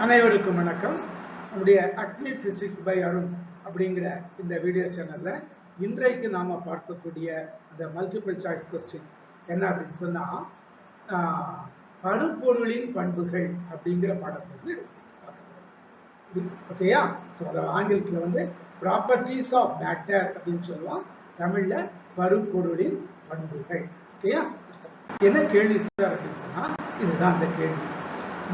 அனைவருக்கும் வணக்கம். நம்முடைய அட்மிட் பிசிக்ஸ் பை அருண் அப்படிங்கிற இந்த வீடியோ சேனல்ல இன்றைக்கு நாம பார்க்கக்கூடிய அந்த மல்டிபிள் சாய்ஸ் கொஸ்டின் என்ன அப்படின்னு சொன்னா ஆஹ், பருப்பொருளின் பண்புகள் அப்படிங்கிற பாடத்துல வந்து ஓகேயா ஸோ அதை ஆங்கிலத்தில் வந்து ப்ராப்பர்ட்டிஸ் ஆஃப் மேட்டர் அப்படின்னு சொல்லுவோம். தமிழ்ல பருப்பொருளின் பண்புகள். ஓகேயா என்ன கேள்வி சார் அப்படின்னு சொன்னா இதுதான் அந்த கேள்வி.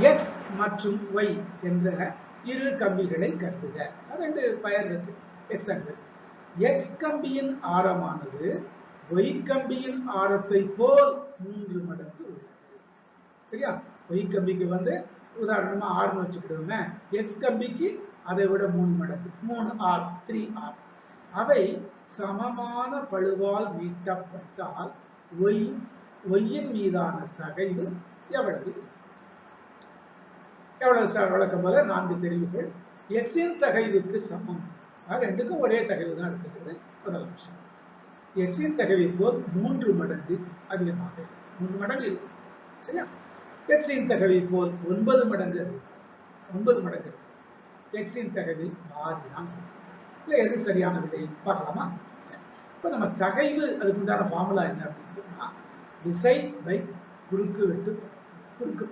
எக்ஸ் மற்றும் ஒய் என்ற இரு கம்பிகளை கருதுக. ரெண்டு பயர் இருக்கு. எக்ஸ் அண்ட் எக்ஸ் கம்பியின் ஆரமானது ஒய் கம்பியின் ஆரத்தை போல் மூன்று மடங்கு உள்ளது. சரியா? ஒய் கம்பிக்கு வந்து உதாரணமா ஆறுன்னு வச்சுக்கிடுவோமே எக்ஸ் கம்பிக்கு அதை விட மூணு மடங்கு மூணு ஆர் த்ரீ ஆர் அவை சமமான பழுவால் நீட்டப்பட்டால் ஒய் ஒய்யின் மீதான தகைவு எவ்வளவு இருக்கும்? எவ்வளவு சார் வழக்கம் போல? நான்கு தெரிவுகள். எக்ஸின் தகைவுக்கு சமம். ரெண்டுக்கும் ஒரே தகைவு தான் இருக்கிறது. முதல் விஷயம் எக்ஸின் தகைவை போல் மூன்று மடங்கு அதிகமாக மூன்று மடங்கு இருக்கும் சரியா? எக்ஸின் தகவை போல் ஒன்பது மடங்கு அது ஒன்பது மடங்கு. எக்ஸின் தகவில் பாதி தான் இல்லை எது சரியான விடை? பார்க்கலாமா? சரி. இப்போ நம்ம தகைவு அதுக்கு உண்டான ஃபார்முலா என்ன அப்படின்னு சொன்னால் விசை பை குறுக்கு வெட்டு குறுக்கு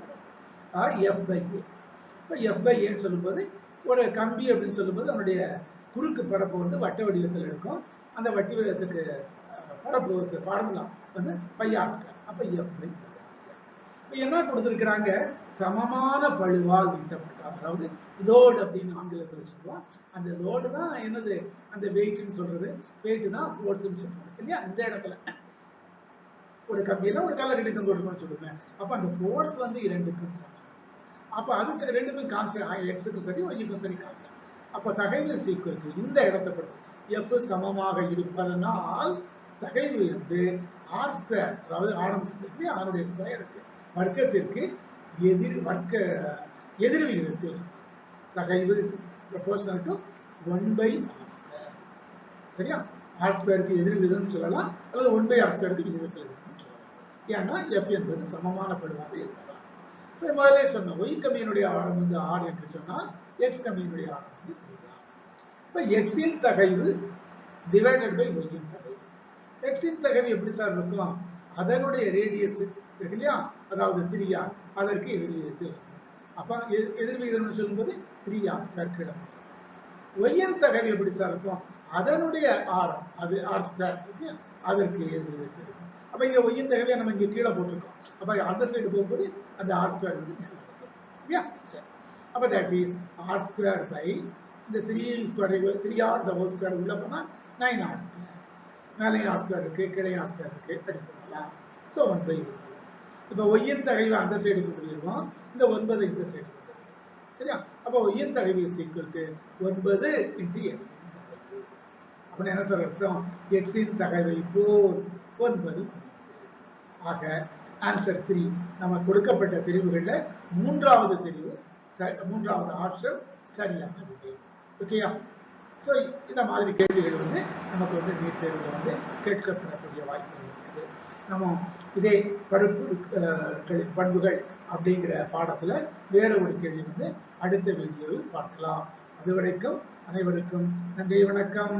படம் எஃப் பை ஏ இப்போ எஃப் பை ஏன்னு சொல்லும்போது ஒரு கம்பி அப்படின்னு சொல்லும்போது அதனுடைய குறுக்கு பரப்பு வந்து வட்ட வடிவத்தில் இருக்கும். அந்த வட்ட வடிவத்துக்கு பரப்பு வந்து ஃபார்முலா வந்து பையாஸ்கர் அப்போ எஃப் பை இப்போ என்ன கொடுத்துருக்குறாங்க? சமமான பழுவால் மீட்டப்பட்டால் அதாவது லோடு அப்படின்னு ஆங்கிலத்தில் சொல்லுவோம். அந்த லோடு தான் என்னது? அந்த வெயிட்னு சொல்றது. வெயிட் தான் ஃபோர்ஸ்னு சொல்லுவாங்க இல்லையா? இந்த இடத்துல. ஒரு கம்பியில ஒரு கல்ல கடிதம் கொடுக்கணும்னு சொல்லுவேன் அப்போ அந்த ஃபோர்ஸ் வந்து இரண்டுக்கும் சமம். அப்ப அதுக்கு ரெண்டுக்கும் கான்ஸ்டன்ட் எக்ஸுக்கும் சரி ஒய்க்கும் சரி கான்ஸ்டன்ட் அப்ப தகைவு சீக்கிரத்து இந்த இடத்தை பற்றி எஃப் சமமாக இருப்பதனால் தகைவு வந்து ஆர் ஸ்கொயர் அதாவது ஆடம் ஸ்கொயர் அதனுடைய ஸ்கொயருக்கு வர்க்கத்திற்கு எதிர் வர்க்க எதிர் விகிதத்தில் தகைவு proportional to one by R square சரியா? ஆர் ஸ்கொயருக்கு எதிர் விகிதம்னு சொல்லலாம் அல்லது ஒன் பை ஆர் ஸ்கொயருக்கு விகிதத்தில் சொல்லலாம். ஏன்னா எஃப் என்பது சமமான படுவாக இருக்கலாம் முதலே சொன்னோம் ஒய் கம்பியினுடைய ஆழம் வந்து ஆர் என்று சொன்னால் எக்ஸ் கம்பியினுடைய ஆழம் வந்து த்ரீ இப்போ எக்ஸின் தகைவு டிவைடட் பை ஒய்யின் தகைவு. எக்ஸின் தகைவு எப்படி சார் இருக்கும்? அதனுடைய ரேடியஸ் இருக்கு இல்லையா? அதாவது த்ரீயா அதற்கு எதிர் இருக்கும். அப்ப எதிர் எதிர் சொல்லும்போது த்ரீயா ஸ்கொயர் கிடம் ஒய்யின் தகைவு எப்படி சார் இருக்கும்? அதனுடைய ஆரம் அது ஆர் ஸ்கொயர் இருக்கு அதற்கு எதிர்விகிதத்தில் அப்ப இங்க ஒய்யின் தகவையை நம்ம இங்க கீழே போட்டிருக்கோம். அப்ப அந்த சைடு போகும்போது அந்த ஆர் ஸ்கொயர் வந்து இல்லையா? சரி. அப்ப that is R square by இந்த three square three R the whole square உள்ள போனா நைன் ஆர் ஸ்கொயர் மேலேயும் ஆர் ஸ்கொயர் இருக்கு கீழே ஆர் ஸ்கொயர் இருக்கு. எடுத்துக்கலாம் ஸோ ஒன் பை இப்போ ஒய்யின் தகைவு அந்த சைடு கொண்டு இந்த ஒன்பது இந்த சைடு சரியா? அப்போ ஒய்யின் தகைவு இஸ் ஈக்குவல் டு ஒன்பது இன்டி எக்ஸ் அப்படின்னு என்ன சார் அர்த்தம்? எக்ஸின் தகைவை போல் ஒன்பது ஆக ஆன்சர் த்ரீ நம்ம கொடுக்கப்பட்ட தெரிவுகளில் மூன்றாவது தெரிவு ச- மூன்றாவது ஆப்ஷன் சரியான விடை. ஓகேயா ஸோ இந்த மாதிரி கேள்விகள் வந்து நமக்கு வந்து நீட் தேர்வில் வந்து கேட்கப்படக்கூடிய வாய்ப்புகள் இருக்குது. நம்ம இதே பருப்பு பண்புகள் அப்படிங்கிற பாடத்தில் வேற ஒரு கேள்வி வந்து அடுத்த வீடியோவில் பார்க்கலாம். அதுவரைக்கும் அனைவருக்கும் நன்றி வணக்கம்.